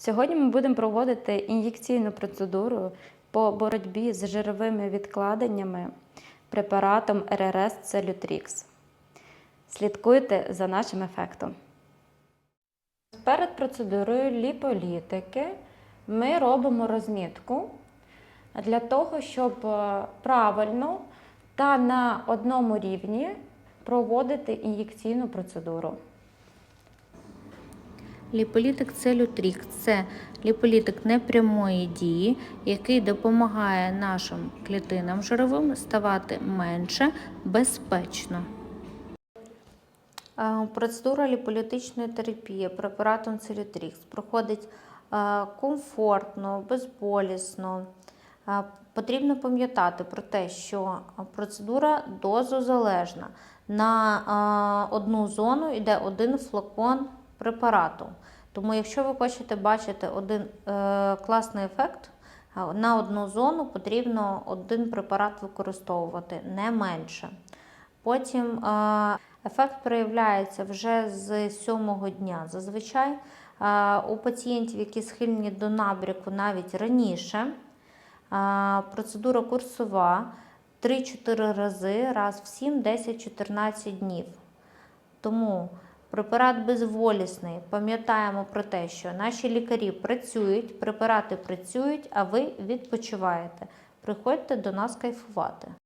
Сьогодні ми будемо проводити ін'єкційну процедуру по боротьбі з жировими відкладеннями препаратом РРС Целютрікс. Слідкуйте за нашим ефектом. Перед процедурою ліполітики ми робимо розмітку для того, щоб е, правильно та на одному рівні проводити ін'єкційну процедуру. Ліполітик целютрік це ліполітик непрямої дії, який допомагає нашим клітинам жировим ставати менше безпечно. Е, Процедура ліполітичної терапії препаратом целютрікс проходить е, комфортно, безболісно. Е, Потрібно пам'ятати про те, що процедура дозозалежна. На одну зону йде один флакон препарату. Тому, якщо ви хочете бачити один е, класний ефект, е, на одну зону потрібно один препарат використовувати, не менше. Потім е, ефект проявляється вже з сьомого дня. Зазвичай е, у пацієнтів, які схильні до набряку навіть раніше, е, процедура курсова 3-4 рази, раз в 7, 10, 14 днів. Тому препарат безволісний. Пам'ятаємо про те, що наші лікарі працюють, препарати працюють, а ви відпочиваєте. Приходьте до нас кайфувати.